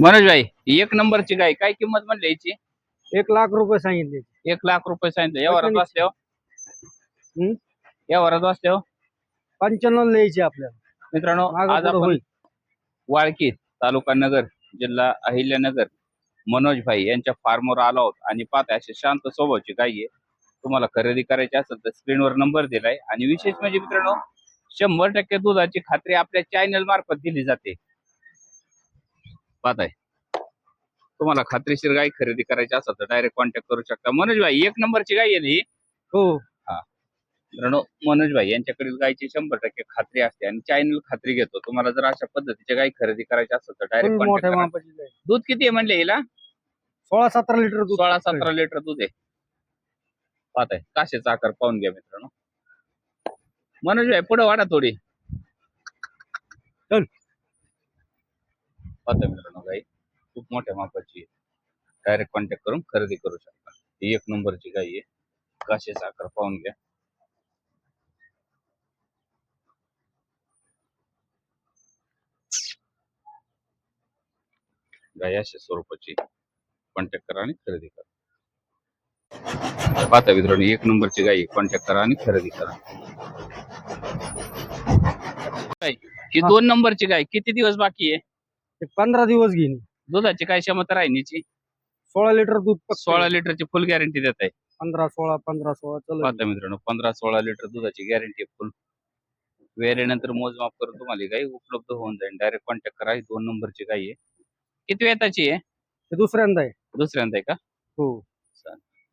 मनोज भाई एक नंबरची गाय काय किंमत म्हणली याची? एक लाख रुपये सांगितले. एक लाख रुपये सांगितलं. या वरात वाचल्यावर हम्म? या वरात वाचल्यावर पंच्याण्णव द्यायची आपल्याला. मित्रांनो मागं आज पुढं आपण होईल. वाळकी तालुका नगर जिल्हा अहिल्यानगर मनोज भाई यांच्या फार्मवर आलो आहोत. आणि पाहता अशी शांत स्वभावाची गाय आहे. तुम्हाला खरेदी करायची असेल तर स्क्रीनवर नंबर दिलाय. आणि विशेष म्हणजे मित्रांनो शंभर टक्के दुधाची खात्री आपल्या चॅनल मार्फत दिली जाते. पाहताय तुम्हाला खात्रीशीर गाय खरेदी करायची असेल तर डायरेक्ट कॉन्टॅक्ट करू शकता. मनोज भाई एक नंबरची गाय आहे ना ही? हो. मित्रांनो मनोज भाई यांच्याकडील गायची शंभर टक्के खात्री असते आणि चॅनल खात्री घेतो. तुम्हाला जर अशा पद्धतीच्या गाय खरेदी करायची असेल तर डायरेक्ट मोठ्या कॉन्टॅक्ट मापाची गाय. दूध किती आहे म्हणले हिला? सोळा सतरा लिटर दूध सोळा सतरा लिटर दूध आहे. पाहताय काशेचा आकार पाहून घ्या मित्रांनो. मनोज भाई पुढे वाढा थोडी. चल. पाहता मित्रांनो गाई खूप मोठ्या मापाची आहे डायरेक्ट कॉन्टॅक्ट करून खरेदी करू शकता. ही एक नंबरची गाई आहे. काशेचा आकार पाहून घ्या. गाय अशा स्वरूपाची कॉन्टॅक्ट करा आणि खरेदी करा. पाहता मित्रांनो एक नंबरची गाय कॉन्टॅक्ट करा आणि खरेदी करा. ही दोन नंबरची गाय. किती दिवस बाकी आहे? एक पंधरा दिवस घेईन. दुधाची काय क्षमता राहिनीची? सोळा लिटर दूध पक्क. सोळा लिटरची फुल गॅरंटी देत आहे. पंधरा सोळा पंधरा सोळा चल. पाहता मित्रांनो पंधरा सोळा लिटर दुधाची गॅरंटी फुल वेळेनंतर मोजमाप करून तुम्हाला ही गाय उपलब्ध होऊन जाईल. डायरेक्ट कॉन्टॅक्ट करा ही दोन नंबरची गाय आहे. किती वेताची आहे? हे दुसऱ्यांदा आहे. दुसऱ्यांदा आहे का? हो.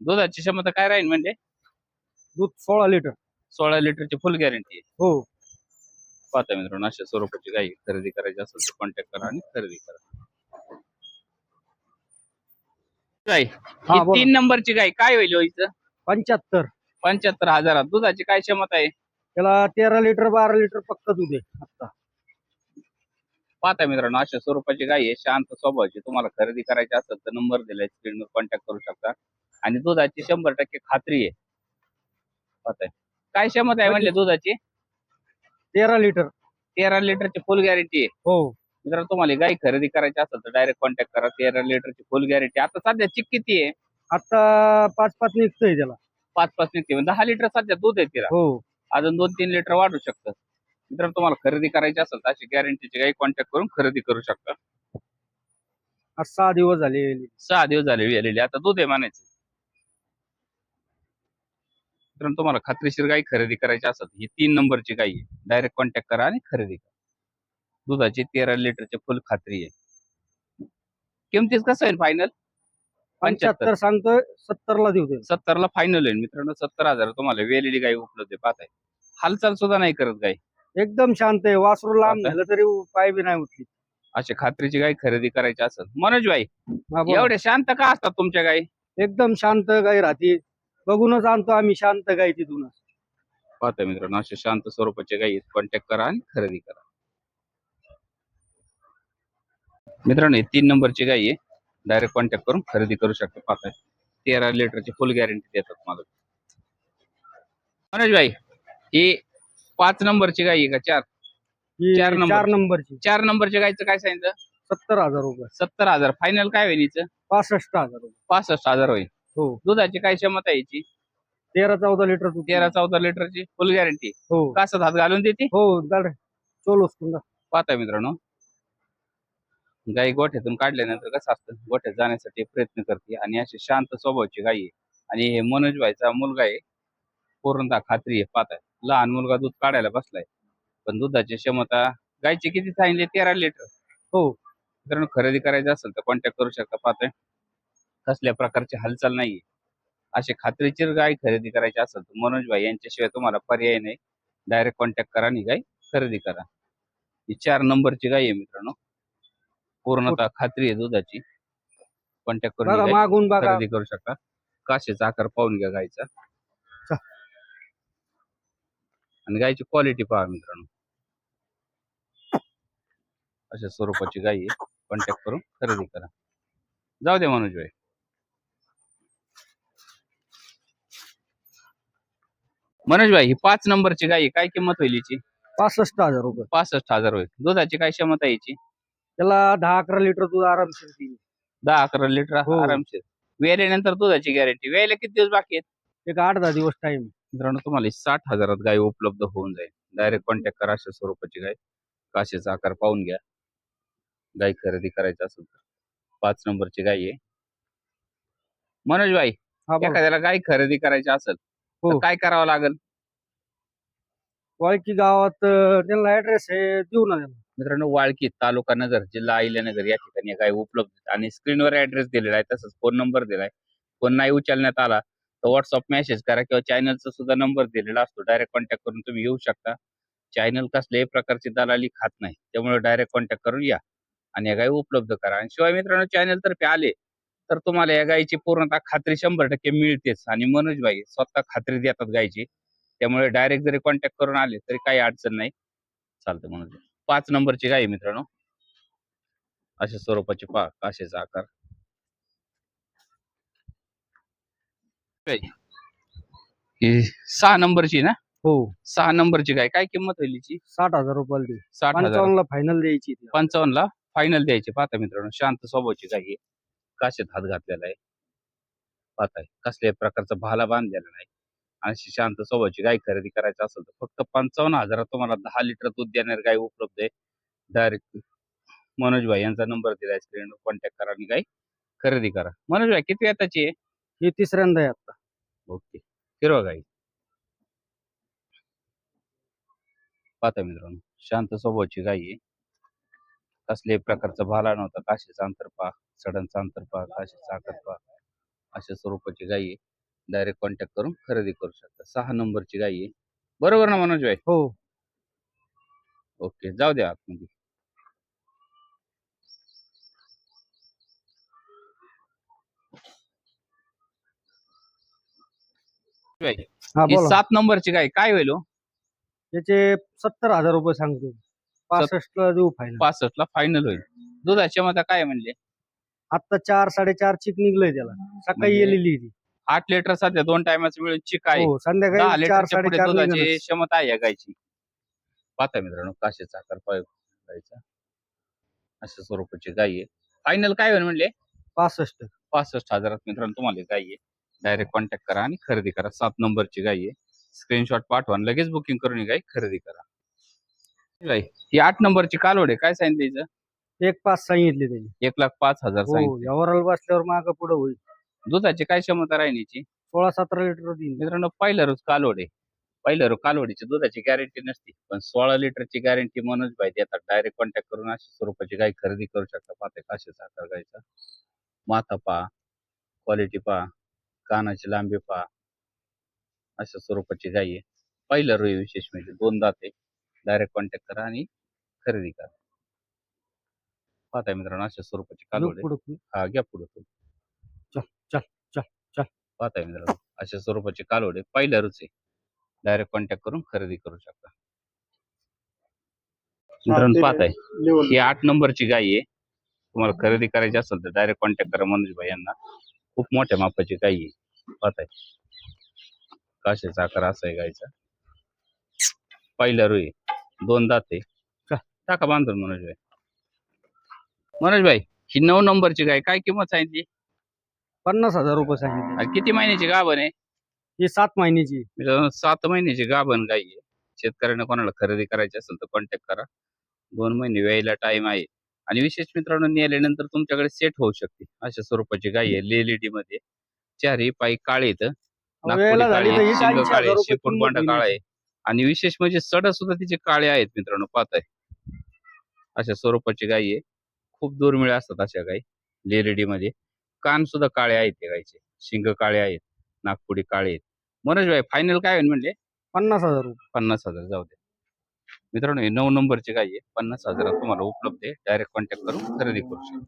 दुधाची क्षमता काय राहील म्हणजे? दूध सोळा लिटर. सोळा लिटरची फुल गॅरंटी आहे. हो. पाहता मित्रांनो अशा स्वरूपाची गाय खरेदी करायची असेल तर कॉन्टॅक्ट करा आणि खरेदी करा. गाय हा, ही बोला. तीन नंबरची गाय काय होईल हो हिचं पंच्याहत्तर. पंच्याहत्तर हजारात. दुधाची काय क्षमता आहे? त्याला तेरा लिटर बारा लिटर पक्क दूध आहे आता पाहता मित्रांनो अशा स्वरूपाची गाय आहे. शांत स्वभावाची. तुम्हाला खरेदी करायची असेल तर नंबर दिलाय स्क्रीनवर कॉन्टॅक्ट करू शकता. आणि दुधाची शंभर टक्के खात्री आहे. पाहताय काय क्षमता आहे म्हणले दुधाची? तेरा लिटर. तेरा लिटरची फुल गॅरंटी आहे. हो. मित्रांनो तुम्हाला गाय खरेदी करायची असेल तर डायरेक्ट कॉन्टॅक्ट करा. तेरा लिटरची फुल गॅरंटी आता सध्या चिक किती आहे? आता पाच पाच निघतोय त्याला. पाच पाच निघते म्हणजे दहा लिटर सध्या दूध आहे तिला. हो. अजून दोन तीन लिटर वाढू शकतं. मित्रांनो तुम्हाला खरेदी करायची असेल तर अशी गॅरंटीची गाय कॉन्टॅक्ट करून खरेदी करू शकता. आज सहा दिवस झाले. सहा दिवस झाले वेलेले. आता दूध आहे म्हणायचं. मित्रांनो तुम्हाला खात्रीशीर गाय खरेदी करायची असेल तर ही तीन नंबरची गाय आहे. डायरेक्ट कॉन्टॅक्ट करा आणि खरेदी करा. दुधाची तेरा लिटरची फुल खात्री आहे. किमतीच कसं होईल फायनल पंच्याहत्तर. सांगतोय सत्तर ला देऊ दे सत्तर ला फायनल होईल मित्रांनो सत्तर हजार तुम्हाला वेलेली गाय उपलब्ध आहे. पाहताय. हालचाल सुद्धा नाही करत गाय एकदम शांत आहे वासरू लांब? झालं तरी पाय बी नाही उठली अशी खात्रीची गाय खरेदी करायची असेल. मनोज भाई. एवढे शांत का असतात तुमच्या गाय एकदम शांत गाय राहते बघूनच आणतो आम्ही शांत गाय तिथूनच. पाहता मित्रांनो अशा शांत स्वरूपाचे गायी कॉन्टॅक्ट करा आणि खरेदी करा. मित्रांनो ही तीन नंबरची गाई आहे. डायरेक्ट कॉन्टॅक्ट करून खरेदी करू शकता. पाहताय. तेरा लिटरची फुल गॅरंटी देतात मला मनोज भाई ही पाच नंबरची गाई आहे का? चार? ही चार नंबर. चार नंबरची. चार नंबरच्या गायचं काय सांगितलं? सत्तर हजार रुपये. सत्तर हजार. फायनल काय होईल हिचं? पासष्ट हजार रुपये. पासष्ट हजार होईल. हो. दुधाची काय क्षमता आहे हिची तेरा चौदा लिटर दूध. तेरा चौदा लिटरची फुल गॅरंटी हो. कासत हात घालून देते? हो चोलोस तुमचा पाहता मित्रांनो. गाई गोठ्यातून काढल्यानंतर कसं असतं? गोठ्यात जाण्यासाठी प्रयत्न करते आणि अशी शांत स्वभावाची गाई आहे. आणि हे मनोज भाईचा मुलगा आहे. पूर्णतः खात्री आहे पाहताय. लहान मुलगा दूध काढायला बसलाय. पण दुधाची क्षमता गायची किती सांगितली? तेरा लिटर. हो. मित्रांनो खरेदी करायची असेल तर कॉन्टॅक्ट करू शकता पाहताय. कसल्या प्रकारची हालचाल नाहीये. अशी खात्रीशीर गाय खरेदी करायची असेल तर मनोज भाई यांच्याशिवाय तुम्हाला पर्याय नाही. डायरेक्ट कॉन्टॅक्ट करा आणि गाय खरेदी करा. ही चार नंबरची गाय आहे मित्रांनो. पूर्णतः खात्री आहे दुधाची. कॉन्टॅक्ट करून बघा मागून बघा. खरेदी करू शकता. काशेचा आकार पाहून घ्या गायचा चा. आणि गायची क्वालिटी पहा मित्रांनो. अशा स्वरूपाची गाय आहे. कॉन्टॅक्ट करून खरेदी करा. जाऊ दे मनोज भाई मनोज भाई ही पाच नंबरची गाय आहे. काय किंमत होईल हिची? पासष्ट हजार रुपये. पासष्ट हजार होईल. दुधाची काय क्षमता आहे हिची? त्याला दहा अकरा लिटर दूध आरामशीर देईल दहा अकरा लिटर हो. आरामशीर. वेल्यानंतर दुधाची गॅरंटी वेळेला किती दिवस बाकी आहेत? एक आठ दहा दिवस टाइम मित्रांनो तुम्हाला साठ हजारात गाय उपलब्ध होऊन जाईल. डायरेक्ट कॉन्टॅक्ट करा अशा स्वरूपाची गाय. काशीचा आकार पाहून घ्या. गाय खरेदी करायची असेल तर. पाच नंबरची गाय आहे. मनोज भाई हा बघा. एखाद्याला गाय खरेदी करायची असेल तर हो. काय करावं लागेल? वाळकी गावात अं, त्यांना ऍड्रेस आहे देऊ ना त्यांना मित्रांनो वाळकी तालुका नगर जिल्हा अहिल्यानगर या ठिकाणी गाय उपलब्ध. आणि स्क्रीनवर ऍड्रेस दिलेला आहे तसंच फोन नंबर दिलाय. फोन नाही उचलण्यात आला तर व्हॉट्सअप मेसेज करा किंवा चॅनलचा सुद्धा नंबर दिलेला असतो. डायरेक्ट कॉन्टॅक्ट करून तुम्ही येऊ शकता. चॅनल कसल्याही प्रकारची दलाली खात नाही त्यामुळे डायरेक्ट कॉन्टॅक्ट करून या आणि या गाय उपलब्ध करा. आणि शिवाय मित्रांनो चॅनल तर्फे आले तर तुम्हाला या गायची पूर्णतः खात्री शंभर टक्के मिळतेच. आणि मनोज भाई स्वतः खात्री देतात गायची. त्यामुळे डायरेक्ट जरी कॉन्टॅक्ट करून आले तरी काही अडचण नाही. चालतं मनोज भाई पाच नंबरची गाय मित्रांनो. अशा स्वरूपाची पा काशेचा आकार. ही सहा नंबरची ना? हो. सहा नंबरची गाय. काय किंमत होईल हिची? साठ हजार रुपयाला देऊ साठ हजार. फायनल द्यायची ती. पंचावन्न ला फायनल द्यायचे. पाहता मित्रांनो शांत स्वभावाची गाय आहे. काशेत हात घातलेला आहे? पाहताय कसल्याही प्रकारचा भाला बांधलेला नाही अशी शांत स्वभावाची गाय खरेदी करायची असेल तर फक्त पंचावन्न हजारात तुम्हाला दहा लिटर दूध देणारी गाय उपलब्ध आहे. डायरेक्ट मनोज भाई यांचा नंबर दिलाय स्क्रीनवर कॉन्टॅक्ट करा आणि गाय खरेदी करा. मनोज भाई किती येताची आहे? हे तिसऱ्यांदा आहे आता. ओके. फिरवा गाई. पाहता मित्रांनो शांत स्वभावाची गाई आहे. कसल्याही प्रकारचा भाला नव्हता. काशीचा अंतरपा सडनचा अंतरपा काशीचा अंतरपा अशा स्वरूपाची गाई आहे. डायरेक्ट कॉन्टॅक्ट करून खरेदी करू शकता. सहा नंबरची गाई आहे. बरोबर ना मनोज भाई हो. ओके. जाऊ द्या आतमध्ये. भाई, हा ही बोला. सात नंबरची गाय काय होईल हो? त्याचे सत्तर हजार रुपये सांगतो पासष्ट ला देऊ फायनल पासष्ट ला फायनल होईल. दुधाची क्षमता काय म्हणले? आता चार साडेचार चिक निघलंय त्याला. सकाळी म्हणजे गेलेली ती. आठ लिटर सध्या दोन टायमाचं मिळून चिक आहे. हो दहा संध्याकाळी चार लिटरच्या पुढे साडेचार दुधाची. क्षमता आहे या गायची. पाहता मित्रांनो काशेचा आकार पाय गायचा. अशा स्वरूपाची गाय आहे. फायनल काय होईल म्हणले? पासष्ट. पासष्ट हजारात मित्रांनो तुम्हाला ही गाय आहे. डायरेक्ट कॉन्टॅक्ट करा आणि खरेदी करा. सात नंबरची गाय आहे. स्क्रीनशॉट पाठवा आणि लगेच बुकिंग करून ही गाय खरेदी करा. ही आठ नंबरची कालोड आहे. काय सांगितलं हिचं एक पाच सांगितले त्याने. एक लाख पाच हजार हो सांगितलं. बसल्यावर माग पुढे होईल. दुधाची काय क्षमता राहील याची सोळा सतरा लिटर देईन. मित्रांनो पहिला रोज कालोड आहे. रोज कालोडीची दुधाची गॅरंटी नसते. पण सोळा लिटरची गॅरंटी मनोज भाई देतात. डायरेक्ट कॉन्टॅक्ट करून अशा स्वरूपाची गाय खरेदी करू शकता पाहते काशे साखर गायचा. माथा पा क्वालिटी पा कानाची लांबी पा अशा स्वरूपाची गाय आहे. पहिलं रोई विशेष म्हणजे दोन दाते डायरेक्ट कॉन्टॅक्ट करा आणि खरेदी करा. पाहताय मित्रांनो अशा स्वरूपाची पुढे हा घ्या पुढे चल, चल, चल, चल. पाहताय मित्रांनो अशा स्वरूपाची पहिल्या रुच. आहे डायरेक्ट कॉन्टॅक्ट करून खरेदी करू शकता. मित्रांनो पाहताय. ही आठ नंबरची गाय आहे. तुम्हाला खरेदी करायची असेल तर डायरेक्ट कॉन्टॅक्ट करा मनोज भाई यांना. खूप मोठ्या मापाची गाय आहे. पाहताय. काशेचा आकार असा आहे गायचा. पहिल्या रुई. दोन दाते टाका बांधून मनोज भाई मनोज भाई ही नऊ नंबरची गाय काय किंमत सांगितली? पन्नास हजार रुपये सांगितले. आणि किती महिन्याची गाभण आहे? ही सात महिन्याची. मित्रांनो सात महिन्याची गाभण गाई आहे. शेतकऱ्यांना कोणाला खरेदी करायची असेल तर कॉन्टॅक्ट करा. दोन महिने वेळेला टाइम आहे. आणि विशेष मित्रांनो नेल्यानंतर तुमच्याकडे सेट होऊ शकते. अशा स्वरूपाची गाय आहे लेलिडी मध्ये चारही पायी काळे आहेत. नागपुरी वेळेला झाली काळी तर ही शिंग चाळीस हजार काळे रुपये शेपूट किंमत बांडा होईल. काळा आहे. आणि विशेष म्हणजे सड सुद्धा तिचे काळे आहेत मित्रांनो पाहताय अशा स्वरूपाची गाय आहे. खूप दुर्मिळ असतात अशा गाई लेलिडी मध्ये कान सुद्धा काळे आहेत त्या गायचे शिंग काळे आहेत नागपुडी काळे आहेत. मनोज भाई फायनल काय होईल म्हणले? पन्नास हजार पन्नास हजार जाऊ दे. मित्रांनो हे नऊ नंबरची गाय आहे. पन्नास हजारात तुम्हाला उपलब्ध आहे. डायरेक्ट कॉन्टॅक्ट करून खरेदी करू शकता.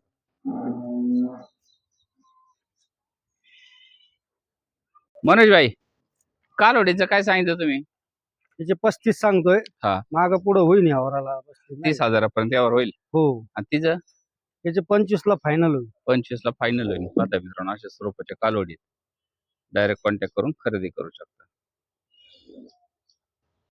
मनोज भाई कालोडीचं काय सांगितलं तुम्ही? त्याचे पस्तीस सांगतोय. हा. माग पुढे होईल यावराला तीस हजारापर्यंत यावर होईल. हो. आणि तिचं? त्याचे पंचवीस ला फायनल होईल. पंचवीस ला फायनल होईल. पाहता मित्रांनो अशा स्वरूपाच्या कालोडी डायरेक्ट कॉन्टॅक्ट करून खरेदी करू शकता.